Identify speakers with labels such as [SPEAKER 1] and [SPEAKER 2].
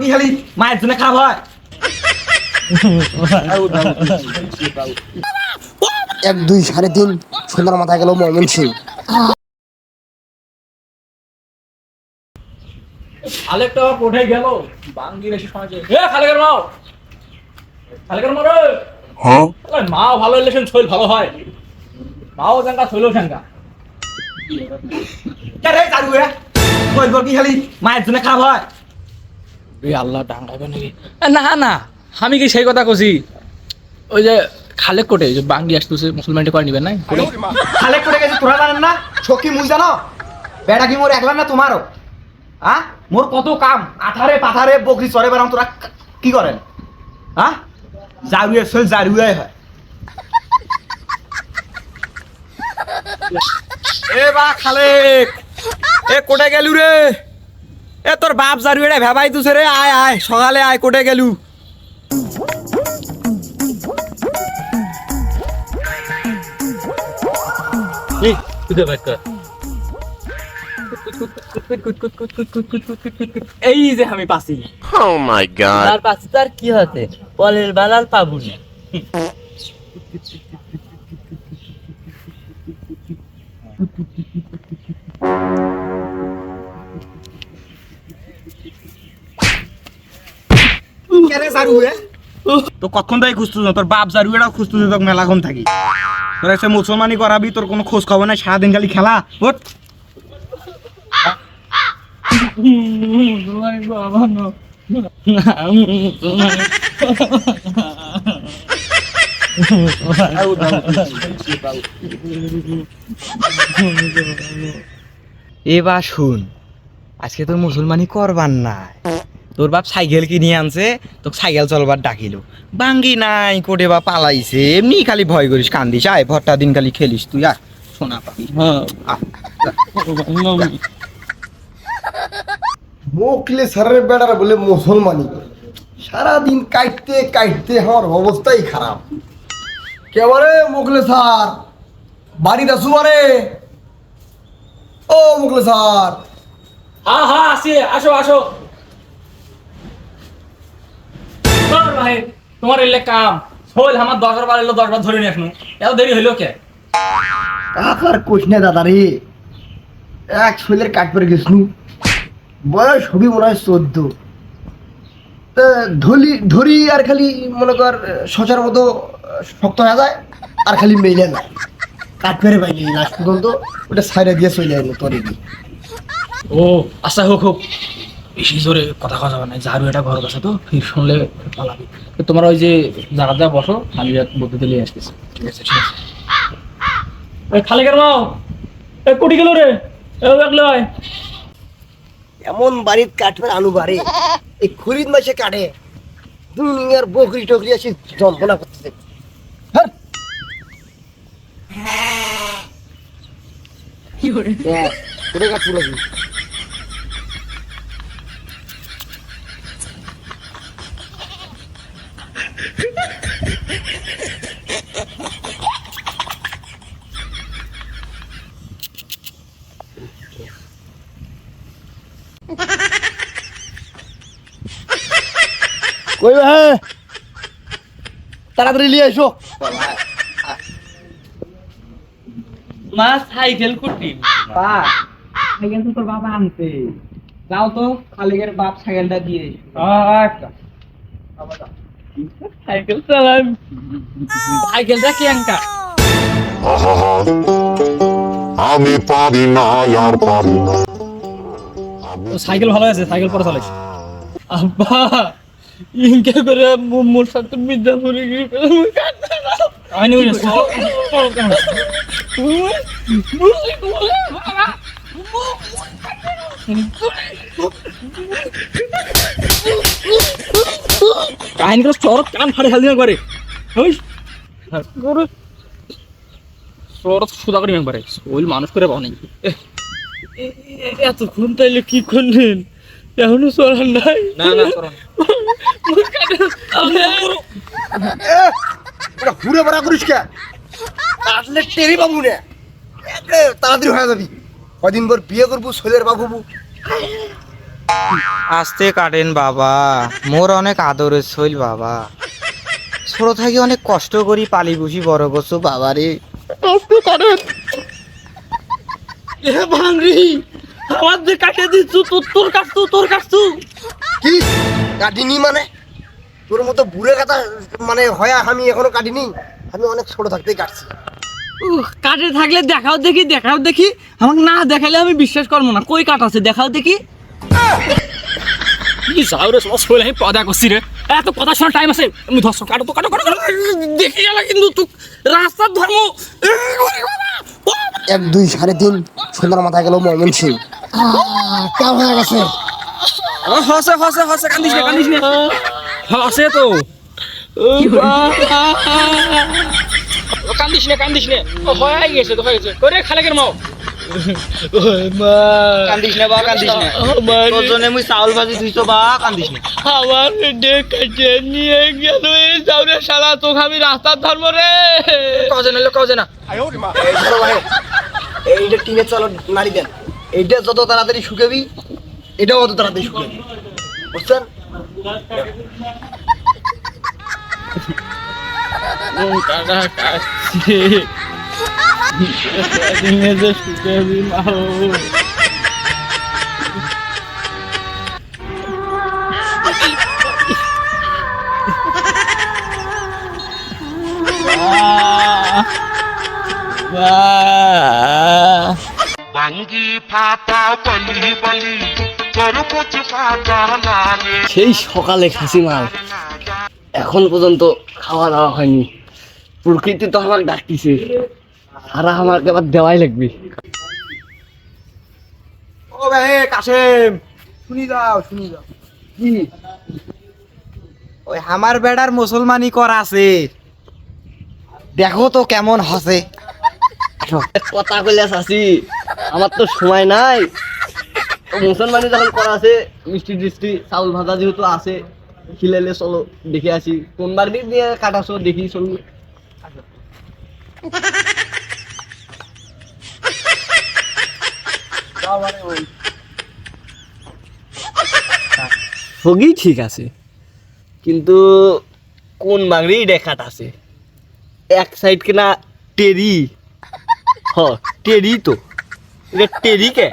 [SPEAKER 1] কি খালি? মায়ের জন্য খারাপ হয়।
[SPEAKER 2] এক দুই সাড়ে তিন সন্ধ্যার মাথায় গেল ময়মন সিং
[SPEAKER 3] খালেকটা আবার গেল? বাঙ্গির এসে সমাজে এ খালেকের মাও। খালেকের মাও রে। হ্যাঁ? মাও ভালো ইলেকশন শৈল ভালো হয়। মাও জাঙ্গা শৈলও জাঙ্গা
[SPEAKER 1] কে রে জারু এ বলব কি খালি? মায়ের জন্য খারাপ হয়।
[SPEAKER 3] এই আল্লাহ ডাঙ্গাবে নাকি? না না আমি কি সেই কথা কছি ওই যে খালেক কোটে যে বাঙ্গি আসতেছে মুসলমানটি করে নিবেন নাই?
[SPEAKER 1] খালেক করে গেছে তোরা জানেন না? সখী মুই জানো? বেটা কি মোর একলা না তোমারও? হ্যাঁ মোর কত কাম? আঠারে পাথারে বকরি চড়ে বেড়াম তোরা কি করেন? হ্যাঁ জারুয়ে সই জারুয়ে হয়। এ বা খালেক এ কোটে গেলু রে? এ তোর বাপ জারু রে ভেবাই তুছে রে আয় আয় সকালে আয় কোটে গেলু।
[SPEAKER 3] এই যে আমি পাচ্ছি
[SPEAKER 4] Oh my god.
[SPEAKER 5] তার পাশে তার কি হতে? পরের বেলার পাবো
[SPEAKER 1] তো কখন তাই খুঁজতুছ না তোর বাপ জারুয়েটাও খুঁজতুছ তোর মেলাক্ষণ থাকি। তোর এসে মুসলমানি করাবি তোর কোনো খোঁজ খবর নাই সারাদিন খালি খেলা। ওঠ এবার শুন আজকে তোর মুসলমানি করবার নাই। তোর বাপ সাইকেল কিনে আনছে তোকে সাইকেল চলবার ডাকিল। বাঙ্গি নাই কোটে বা পালাইছে এমনি খালি ভয় করিস কান্দিস। আয় ভরটা দিন খালি খেলিস তুই আর শোনা পাবি। আহ,
[SPEAKER 2] মোকলে সারের বেড়ার বলে মুসলমানি সারাদিন কাটতে কাটতে আমার অবস্থাই খারাপ। কেবারে মোকলে স্যার? বাড়িতে আসু বারে ও মোকলে স্যার।
[SPEAKER 3] হ্যাঁ হ্যাঁ আসি আসো আসো। ভাই তোমার এলে কাম। শৈল আমার দশ বার এলো দশ বার ধরে নিয়ে আসনু এত দেরি হইল কে?
[SPEAKER 2] কাকার না দাদা রে। এক শৈলের কাট পরে গেছনু বয়স হবি মনে হয় চোদ্দ। তা ধরি আর খালি মনে কর সচার মতো শক্ত হয়ে যায় আর খালি মেলে যায় কাট পেরে পাইনি লাস্ট পর্যন্ত ওটা সাইডে দিয়ে চলে এলো তোরে
[SPEAKER 3] ও আচ্ছা হোক হোক। বেশি জোরে কথা কথা যাবে না। ঝাড়ু এটা ঘর আছে তো ফির শুনলে পালাবি। তো তোমরা ওই যে জায়গা যা বসো আমি বলতে দিলে আসতেছি। ঠিক আছে ঠিক আছে। এই খালি কেন এ কুটি গেল রে। এ
[SPEAKER 2] এমন বাড়ির কাটবে আলু বাড়ে এই খরিদ মাসে কাটে। দুনিয়ার বকরি টকরি আসি যন্ত্রণা করতেছে। কাটবো নাকি? কই হ্যাঁ তাড়াতাড়ি নিয়ে এসো।
[SPEAKER 5] মা সাইকেল কুটি।
[SPEAKER 1] সাইকেল তো তোর বাবা আনতে যাও তো খালিকের বাপ সাইকেলটা দিয়ে আচ্ছা।
[SPEAKER 5] সাইকেল চালাই
[SPEAKER 3] সাইকেলটা
[SPEAKER 4] আমি পারি না আর পারি না।
[SPEAKER 3] সাইকেল ভালো আছে সাইকেল পরে চালাইস আব্বা। বিদ্যা পড়ে গিয়ে আমি নিয়ে কাহিনী করে চর কান ফাড়ে ওই গরু সুদা করি ওই মানুষ করে পাও নাই এতক্ষণ তাইলে কি করলেন? এখনও চলার নাই? না না
[SPEAKER 2] এটা ঘুরে বেড়া করিস কে? আসলে টেরি বাবু নে। তাড়াতাড়ি হয়ে যাবি। কদিন পর বিয়ে করব বাবু
[SPEAKER 1] আস্তে কাটেন বাবা। মোর অনেক আদরের শৈল বাবা। ছোট থাকি অনেক কষ্ট করি পালি পুষি বড় করছ বাবা রে।
[SPEAKER 5] এ ভাঙরি আমার যে কাটে দিচ্ছু তোর তোর কাটছু তোর কাটছু
[SPEAKER 2] কি? কাটিনি মানে? তোর মতো বুড়ে কথা মানে হয় আমি এখনও কাটিনি আমি অনেক ছোট থাকতেই কাটছি।
[SPEAKER 5] উহ, কাটে থাকলে দেখাও দেখি দেখাও দেখি। আমাকে না দেখালে আমি বিশ্বাস করব না। কই কাট আছে? দেখাও দেখি।
[SPEAKER 3] কি যাও রে সব শৈল আমি পদা করছি রে? এত কথা শোনার টাইম আছে। আমি কাটো তো কাটো কাটো কাটো
[SPEAKER 5] দেখি গেল কিন্তু তুই। রাস্তার ধর্ম।
[SPEAKER 2] এক দুই সাড়ে তিন সন্ধ্যার মাথায় গেল ময়মন সিং কেমন হয়ে গেছে।
[SPEAKER 3] হসে হসে হসে কান্দিস না কান্দিস না। হসে তো। ও কান্দিস না কান্দিস না। ও হয়ে গেছে তো হয়ে গেছে। করে খালেকের মাও।
[SPEAKER 1] কান্দিস না বা কান্দিস না। তোর জন্য মুই চাউল ভাজি ধুইছো বা কান্দিস না।
[SPEAKER 5] আমার কাটে নিয়ে গেল এই যাওরে শালা তোকে আমি রাস্তার ধর্ম রে।
[SPEAKER 3] কজে না কজে না।
[SPEAKER 2] এই ধরো ভাই, এইটা টিনের চালো নাড়ি দেন। এইটা যত তাড়াতাড়ি শুকাবি এটাও অত তাড়াতাড়ি শুকাবি। বুঝছেন?
[SPEAKER 5] কাটা কাটছে দিনে যে শুকাবি মাও
[SPEAKER 4] বাঙ্গি ফাটা বলি বলি তরমুজ ফাটা লাগে
[SPEAKER 5] সেই সকালে খাসি মাল। এখন পর্যন্ত খাওয়া দাওয়া হয়নি। প্রকৃতি তো আমাকে ডাকতেছে। সারা আমাকে আবার দেওয়াই লাগবে।
[SPEAKER 1] ও ভাই কাশেম শুনি যাও শুনি যাও।
[SPEAKER 5] কি?
[SPEAKER 1] ওই আমার বেড়ার মুসলমানি করা আছে। দেখো তো কেমন হসে।
[SPEAKER 5] কথা কইলে চাচি আমার তো সময় নাই। মুসলমানি যখন করা আছে মিষ্টি টিষ্টি চাউল ভাজা যেহেতু আছে খিলেলে চলো দেখে আসি। কোনবার দিক দিয়ে কাটাছো দেখি চলো। সগি ঠিক আছে। কিন্তু কোন বাংড়ি দেখাট আছে? এক সাইড কিনা টেরি। হ টেরি তো। এটা টেরি কে?